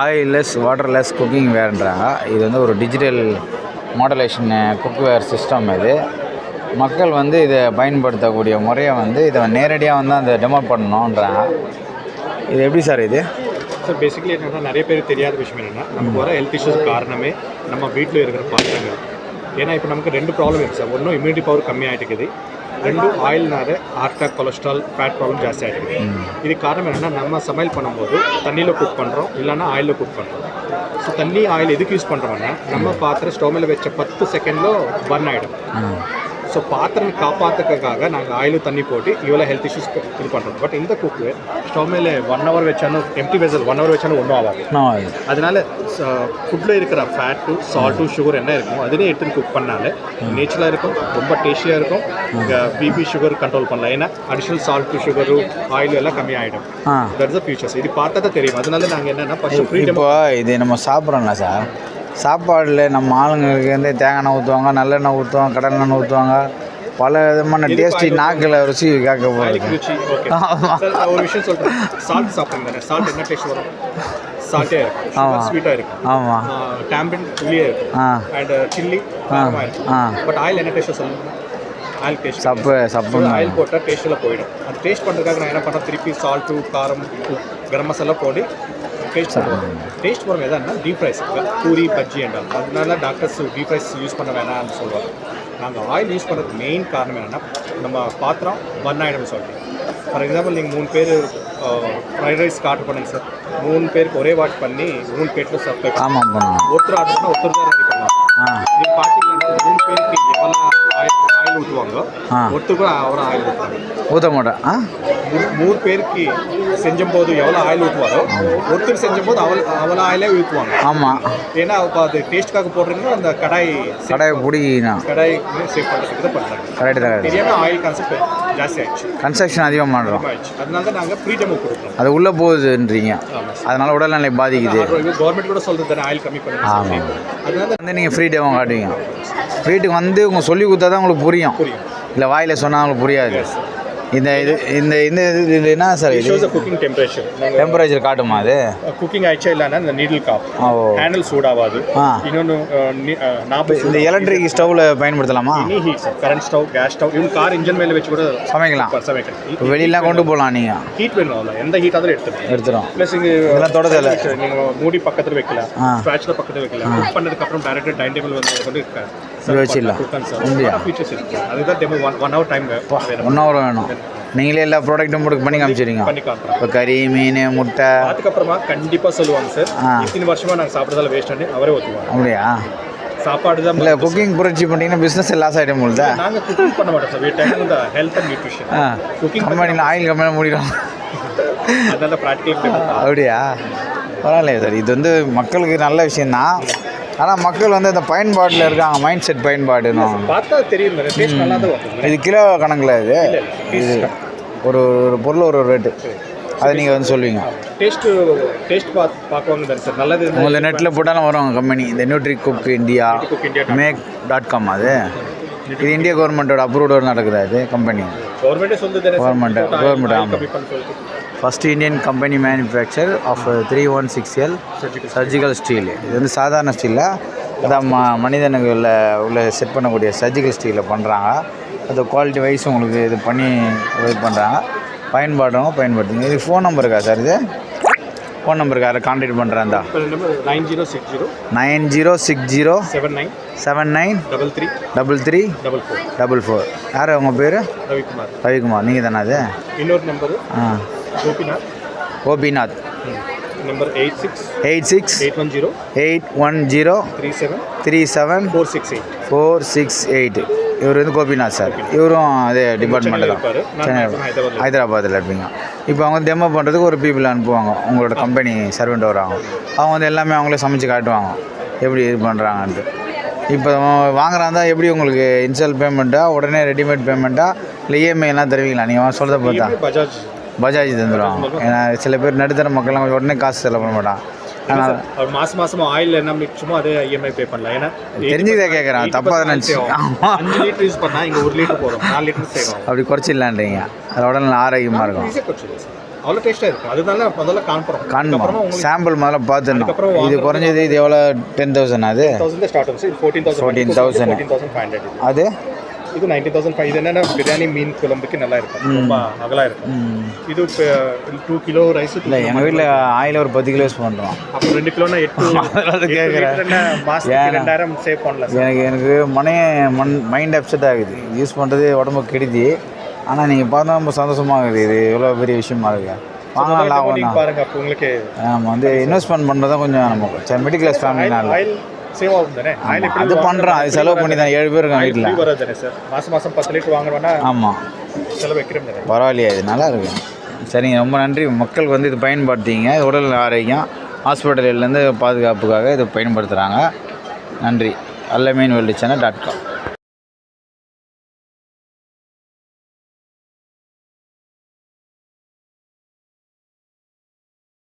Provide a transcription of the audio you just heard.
Oilless waterless cooking வேர்ன்றாங்க இது வந்து ஒரு டிஜிட்டல் மாடலேஷன் குக்வேர் சிஸ்டம் இது. மக்கள் வந்து இதை பயன்படுத்தக்கூடிய முறையை வந்து இதை நேரடியாக வந்து அந்த டெமோ பண்ணணுன்றாங்க இது எப்படி சார் இது? சார் பேசிக்கலி என்னன்னா நிறைய பேர் தெரியாத விஷயம் என்னென்னா நமக்கு வர ஹெல்த் இஷ்யூஸ் காரணமே நம்ம வீட்டில் இருக்கிற பாத்திரங்கள். ஏன்னா இப்போ நமக்கு ரெண்டு ப்ராப்ளம் இருக்குது சார் ஒன்றும் இம்யூனிட்டி பவர் கம்மியாகிட்டு இருக்குது. ஆயில்னால heart attack cholesterol fat problem ஜாஸ்தி ஆகிடுது இது காரணம் என்னன்னா நம்ம சமையல் பண்ணும்போது தண்ணியில் குக் பண்ணுறோம் இல்லைன்னா ஆயிலில் குக் பண்ணுறோம் ஸோ தண்ணி ஆயில் எதுக்கு யூஸ் பண்ணுறோம்னா நம்ம பாத்திரம் ஸ்டவ் மேலே வச்ச பத்து செகண்டில் பர்ன் ஆகிடும் ஸோ பாத்திரம் காப்பாற்றுறதுக்காக நாங்கள் ஆயில் தண்ணி போட்டு இவ்வளோ ஹெல்த் இஷ்யூஸ் இது பண்ணுறோம் பட் இந்த குக்கு ஸ்டவ் மேலே ஒன் ஹவர் வச்சாலும் எம்டி வெசல் ஒன் ஹவர் வச்சாலும் ஒன்றும் ஆகாது. அதனால ஃபுட்டில் இருக்கிற ஃபேட்டு சால்ட்டு சுகர் என்ன இருக்கும் அதுலேயே எடுத்து குக் பண்ணாலே நேச்சுரலாக இருக்கும் ரொம்ப டேஸ்டியாக இருக்கும். பிபி சுகர் கண்ட்ரோல் பண்ணலாம். ஏன்னா அடிஷ்னல் சால்ட்டு சுகரு ஆயில் எல்லாம் கம்மியாயிடும். ஆ. தட்ஸ் ஃபியூச்சர்ஸ் இது பார்த்தா தான் தெரியும். அதனால நாங்கள் என்னென்னா இப்போ இது நம்ம சாப்பிட்றோம்ல சார் சாப்பாடில் நம்ம ஆளுங்களுக்கு வந்து தேங்காய் எண்ணெய் ஊற்றுவாங்க நல்லெண்ணெய் ஊற்றுவாங்க கடல் எண்ணெய் ஊற்றுவாங்க பல விதமான டேஸ்டி நாக்கில் ருசி கேட்க சார் ஒரு விஷயம் சொல்கிறேன் சால்ட் சாப்பிடுங்க சால்ட் என்ன டேஸ்ட் வரும்? சால்ட்டே இருக்கும் ஆமா. ஸ்வீட்டாக இருக்கும் ஆமாம் டேம்பின் புளியே இருக்கும் அண்ட் சில்லி ஆ பட் ஆயில் என்ன டேஸ்ட் சொல்லுங்க? ஆயில் டேஸ்ட் சப்பு சப்பு ஆயில் போட்டால் டேஸ்ட்டில் போயிடும். அது டேஸ்ட் பண்ணுறதுக்காக நான் என்ன பண்ணேன்? திருப்பி சால்ட்டு காரம் உப்பு கரம் மசாலா போட்டு டேஸ்ட் டேஸ்ட் பண்ணுவோம் எதான்னா டீப் ஃப்ரைஸ் பூரி பஜ்ஜி என்றால் அதனால டாக்டர்ஸ் டீப் ஃப்ரைஸ் யூஸ் பண்ண வேணாம்னு சொல்லுவாங்க. நாங்கள் ஆயில் யூஸ் பண்ணுறதுக்கு மெயின் காரணம் என்னென்னா நம்ம பாத்திரம் பர்ன் ஆகிடும்னு சொல்லிட்டு ஃபார் எக்ஸாம்பிள் நீங்கள் மூணு பேர் ஃப்ரைட் ரைஸ் ஆர்டர் பண்ணுங்க சார் மூணு பேருக்கு ஒரே வாட் பண்ணி மூணு பேட்டில் சப்ளை ஆமாம் ஒருத்தர் ஆர்டர் பண்ணால் ஒருத்தர் தான் ரெடி ஆ. இது பார்த்தீங்கன்னா மூணு பேருக்கு எவ்வளோ ஆயில் ஊற்றுவாங்க ஆ. ஒருத்தருக்கு அவர் ஆயில் ஊற்றுவாங்க ஊற்ற மாட்டேன் ஆ மூணு பேருக்கு செஞ்சும்போது எவ்வளோ ஆயில் ஊற்றுவாரோ ஒருத்தர் செஞ்சும்போது அவள் அவ்வளோ ஆயிலே ஊற்றுவாங்க ஆமாம் ஏன்னா இப்போ அது டேஸ்ட்டுக்காக போடுறீங்கன்னா அந்த கடாய் கடையை பிடிக்கணும் கடாய் சேவ் பண்ணுறதுக்கு தான் பண்ணுறாங்க கரெக்டு தான் தெரியாமல் ஆயில் கான்செப்ட் ஜாஸ்தி ஆயிடுச்சு கன்ஸ்ட்ரக்ஷன் அதிகம் பண்ணுறோம் அதனால தான் நாங்கள் ஃப்ரீ டெமோ கொடுக்குறோம் அது உள்ளே போகுதுன்றீங்க ஆமாம் அதனால் உடல்நிலை பாதிக்குது கவர்மெண்ட் கூட சொல்கிறது தானே ஆயில் கம்மி ஆமாம். பண்ணுங்க அதனால வந்து நீங்கள் ஃப்ரீ டேவும் காட்டுவீங்க வீட்டுக்கு வந்து உங்கள் சொல்லி கொடுத்தா தான் உங்களுக்கு புரியும் புரியும் இல்லை வாயில் சொன்னால் உங்களுக்கு புரியாது இந்த இது இந்த இந்த இது என்ன சார் இது? ஷோஸ் குக்கிங் டெம்பரேச்சர் டெம்பரேச்சர் காட்டுமா அது? குக்கிங் ஆயிடுச்சா இல்லைன்னா இந்த நீடில் காப் ஹேண்டில் சூடாகாது இன்னொன்று நாற்பது இந்த எலக்ட்ரிக் ஸ்டவ்வில் பயன்படுத்தலாமா? கரண்ட் ஸ்டவ் கேஸ் ஸ்டவ் இவங்க கார் இன்ஜின் மேலே வச்சு கூட சமைக்கலாம். சமைக்கலாம். இப்போ வெளியெலாம் கொண்டு போகலாம் நீங்கள் ஹீட் வேணும் அதில் எந்த ஹீட் அதில் எடுத்துக்கலாம். எடுத்துரும். ப்ளஸ் இங்கே இதெல்லாம் தொட தேவை நீங்கள் மூடி பக்கத்தில் வைக்கலாம். ஸ்க்ராட்சில் பக்கத்தில் வைக்கலாம். குக் பண்ணதுக்கப்புறம் டேரெக்டாக டைம் டேபிள் வந்து வச்சிடலாம். டெமோ ஒன் ஹவர் டைம் வேணும். நீங்களே எல்லா ப்ராடக்ட்டும் போட்டு பண்ணி காமிச்சிடுங்க. இப்போ கறி மீன் முட்டை. அதுக்கப்புறமா கண்டிப்பாக சொல்லுவாங்க சார். இத்தனை வருஷமாக நாங்கள் சாப்பிட்றதால வேஸ்ட் அவரே ஒத்துவாங்க அப்படியா? சாப்பாடு தான் இல்லை குக்கிங் புரட்சி பண்ணிங்கன்னா பிஸ்னஸ் லாஸ் ஆகிடும் போல்தா? நாங்கள் குக்கிங் பண்ண மாட்டோம் சார். டைம் இந்த ஹெல்த் அண்ட் நியூட்ரிஷன் குக்கிங் கம்பெனியில் ஆயில் கம்பெனியில் முடிடும் அதனால ப்ராக்டிக்கல் அப்படியா? பரவாயில்லையே சார். இது வந்து மக்களுக்கு நல்ல விஷயந்தான் ஆனால் மக்கள் வந்து இந்த பயன்பாட்டில் இருக்காங்க மைண்ட் செட் பயன்பாடுன்னு பார்த்தா தெரியும் இது கிலோ கணக்கில் இது. இது ஒரு ஒரு பொருள் ஒரு ரேட்டு அதை நீங்கள் வந்து சொல்லுவீங்க. டேஸ்ட் டேஸ்ட் பார்க்குவாங்க சார். நல்லது உங்களுக்கு நெட்டில் போட்டாலும் வரும் கம்பெனி இந்த nutri cook India make dot com அது. இது இந்திய கவர்மெண்ட்டோட அப்ரூவ்டோடு நடக்குது அது கம்பெனி கவர்மெண்ட்டே சொல்லுது தானே Government, government, first Indian company manufacture of three one six L surgical steel இது வந்து சாதாரண ஸ்டீலில் அதான் ம மனிதனுக்கு உள்ள உள்ள செட் பண்ணக்கூடிய சர்ஜிக்கல் ஸ்டீலில் பண்ணுறாங்க அது குவாலிட்டி வைஸ் உங்களுக்கு இது பண்ணி இது பண்ணுறாங்க பயன்பாடுங்க பயன்படுத்துங்க. இது ஃபோன் நம்பர் இருக்கா சார் இது? ஃபோன் நம்பருக்கு யாரை இப்போ number nine zero six zero nine zero six zero seven nine seven nine double three double three double four double four. யார் உங்கள் பேர்? ரவிக்குமார். ரவிக்குமார். நீங்கள் தானே அது? இன்னொரு நம்பரு. ஆ. Gopinath. Gopinath. Number eight six eight six eight one zero eight one zero three seven three seven four six eight four six eight இவர் வந்து Gopinath sir. இவரும் அதே டிபார்ட்மெண்ட்டில் தான். சென்னை ஹைதராபாத் ஹைதராபாத்தில் இருப்பீங்க. இப்போ அவங்க டெமோ பண்ணுறதுக்கு ஒரு பீப்புள் அனுப்புவாங்க. உங்களோட கம்பெனி சர்வெண்ட் வராங்க அவங்க. வந்து எல்லாமே அவங்களே சமைச்சு காட்டுவாங்க. எப்படி இது பண்ணுறாங்கன்ட்டு இப்போ வாங்குறாங்க எப்படி உங்களுக்கு இன்சல் பேமெண்ட்டா உடனே ரெடிமேட் பேமெண்ட்டா இல்லை இஎம்ஐ எல்லாம் தருவீங்களா? நீங்கள் சொல்கிறத பார்த்தா. பஜாஜ் பஜாஜ் தந்துடுவாங்க ஏன்னா சில பேர் நடுத்தர மக்கள்லாம் கொஞ்சம் உடனே காசு செலவு பண்ண மாட்டான் ஆனால் மாசம் மாசம் ஆயில் என்ன மிச்சமோ அதே இஎம்ஐ பே பண்ணலாம் ஏன்னா தெரிஞ்சுதே கேட்குறேன். தப்பாக தான் நினச்சி. அஞ்சு லிட்டர் யூஸ் பண்ணா இங்க ஒரு லிட்டர் போறோம் நாலு லிட்டர் செய்வோம் அப்படி குறைச்சிடலான்றீங்க. அது உடனே ஆரோக்கியமாக இருக்கும். அவ்வளோ டேஸ்ட்டாக இருக்கும் அதுதானே முதல்ல அப்புறமா உங்களுக்கு சாம்பிள் முதல்ல பார்த்துடணும். இது குறைஞ்சது இது எவ்வளோ டென் தௌசண்ட் அது? ஸ்டார்ட் ஆகும் ஃபோர்டீன் தௌசண்ட் 14,000. ஃபோர்டீன் தௌசண்ட் அது? இது நைன்டீன் தௌசண்ட் ஃபைவ் இது என்னன்னா பிரியாணி மீன் குழம்புக்கு நல்லா இருக்கும் ரொம்ப அகலாக இருக்கும். இது இப்போ டூ கிலோ ரைஸ் இல்லை எங்கள் வீட்டில் ஆயில் ஒரு பத்து கிலோ யூஸ் பண்ணுறோம் அப்போ ரெண்டு கிலோனா எட்டு கேட்குறேன் மாசத்துக்கு ரெண்டாயிரம் சேவ் பண்ணலாம் எனக்கு எனக்கு மனே மண் மைண்ட் அப்செட் ஆகுது யூஸ் பண்ணுறது உடம்புக்கு கெடுதி ஆனால் நீங்கள் பார்த்தா ரொம்ப சந்தோஷமாக இருக்குது இது எவ்வளோ பெரிய விஷயமா இருக்கு வாங்கலாம் பாருங்க உங்களுக்கு நம்ம வந்து இன்வெஸ்ட்மெண்ட் பண்ணுறது தான் கொஞ்சம் நமக்கு சரி மிடில் கிளாஸ் ஃபேமிலினால சேவ் ஆகும் தானே அது பண்ணுறோம் அது செலவு பண்ணி தான் ஏழு பேர் இருக்காங்க வீட்டில் வராது தானே சார்? மாசம் மாசம் பத்து லிட்டர் வாங்குறோம்னா ஆமாம் செலவு வைக்கிறோம் தானே பரவாயில்லையா இது நல்லா இருக்கு. சரிங்க ரொம்ப நன்றி. மக்களுக்கு வந்து இது பயன்படுத்திங்க. உடல் ஆரோக்கியம். ஹாஸ்பிட்டல்லேருந்து பாதுகாப்புக்காக இது பயன்படுத்துகிறாங்க நன்றி. அல்லமீன் வெள்ளி சேனல் டாட் காம்